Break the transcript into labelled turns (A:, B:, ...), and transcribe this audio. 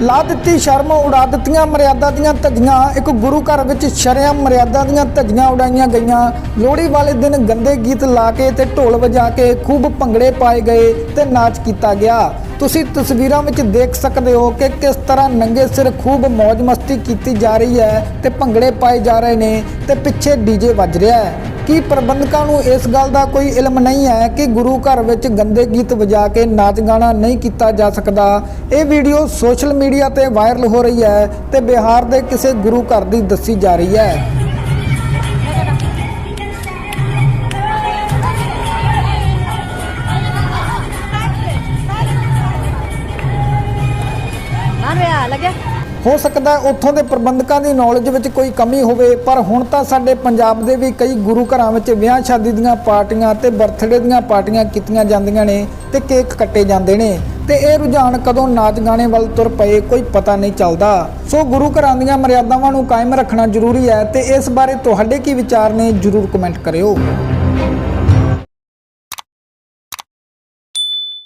A: ਲਾ ਦਿੱਤੀ ਸ਼ਰਮ, ਉਡਾ ਦਿੱਤੀਆਂ ਮਰਿਆਦਾ ਦੀਆਂ ਧੱਜੀਆਂ। ਇੱਕ ਗੁਰੂ ਘਰ ਵਿੱਚ ਸ਼ਰਮ ਮਰਿਆਦਾ ਦੀਆਂ ਧੱਜੀਆਂ ਉਡਾਈਆਂ ਗਈਆਂ। ਲੋਹੜੀ ਵਾਲੇ ਦਿਨ ਗੰਦੇ ਗੀਤ ਲਾ ਕੇ ਤੇ ਢੋਲ ਵਜਾ ਕੇ ਖੂਬ ਭੰਗੜੇ ਪਾਏ ਗਏ ਤੇ ਨਾਚ ਕੀਤਾ ਗਿਆ। ਤੁਸੀਂ ਤਸਵੀਰਾਂ ਵਿੱਚ ਦੇਖ ਸਕਦੇ ਹੋ ਕਿ ਕਿਸ ਤਰ੍ਹਾਂ ਨੰਗੇ ਸਿਰ ਖੂਬ ਮौज ਮਸਤੀ ਕੀਤੀ ਜਾ ਰਹੀ ਹੈ ਤੇ ਭੰਗੜੇ ਪਾਏ ਜਾ ਰਹੇ ਨੇ ਤੇ ਪਿੱਛੇ ਡੀਜੇ ਵੱਜ ਰਿਹਾ ਹੈ। ਕੀ ਪ੍ਰਬੰਧਕਾਂ ਨੂੰ ਇਸ ਗੱਲ ਦਾ ਕੋਈ ਇਲਮ ਨਹੀਂ ਹੈ ਕਿ ਗੁਰੂ ਘਰ ਵਿੱਚ ਗੰਦੇ ਗੀਤ ਵਜਾ ਕੇ ਨਾਚ ਗਾਣਾ ਨਹੀਂ ਕੀਤਾ ਜਾ ਸਕਦਾ? ਇਹ ਵੀਡੀਓ ਸੋਸ਼ਲ ਮੀਡੀਆ ਤੇ ਵਾਇਰਲ ਹੋ ਰਹੀ ਹੈ ਤੇ ਬਿਹਾਰ ਦੇ ਕਿਸੇ ਗੁਰੂ ਘਰ ਦੀ ਦੱਸੀ ਜਾ ਰਹੀ ਹੈ।
B: ਰਿਹਾ ਲੱਗਿਆ।
A: ਹੋ ਸਕਦਾ ਉੱਥੋਂ ਦੇ ਪ੍ਰਬੰਧਕਾਂ ਦੀ ਨੌਲੇਜ ਵਿੱਚ ਕੋਈ ਕਮੀ ਹੋਵੇ, ਪਰ ਹੁਣ ਤਾਂ ਸਾਡੇ ਪੰਜਾਬ ਦੇ ਵੀ ਕਈ ਗੁਰੂ ਘਰਾਂ ਵਿੱਚ ਵਿਆਹ ਸ਼ਾਦੀ ਦੀਆਂ ਪਾਰਟੀਆਂ ਤੇ ਬਰਥਡੇ ਦੀਆਂ ਪਾਰਟੀਆਂ ਕੀਤੀਆਂ ਜਾਂਦੀਆਂ ਨੇ ਤੇ ਕੇਕ ਕੱਟੇ ਜਾਂਦੇ ਨੇ ਤੇ ਇਹ ਰੁਝਾਨ ਕਦੋਂ ਨਾਚ ਗਾਣੇ ਵੱਲ ਤੁਰ ਪਏ ਕੋਈ ਪਤਾ ਨਹੀਂ ਚੱਲਦਾ। ਸੋ ਗੁਰੂ ਘਰਾਂ ਦੀਆਂ ਮਰਿਆਦਾਵਾਂ ਨੂੰ ਕਾਇਮ ਰੱਖਣਾ ਜ਼ਰੂਰੀ ਹੈ ਤੇ ਇਸ ਬਾਰੇ ਤੁਹਾਡੇ ਕੀ ਵਿਚਾਰ ਨੇ ਜਰੂਰ ਕਮੈਂਟ ਕਰਿਓ।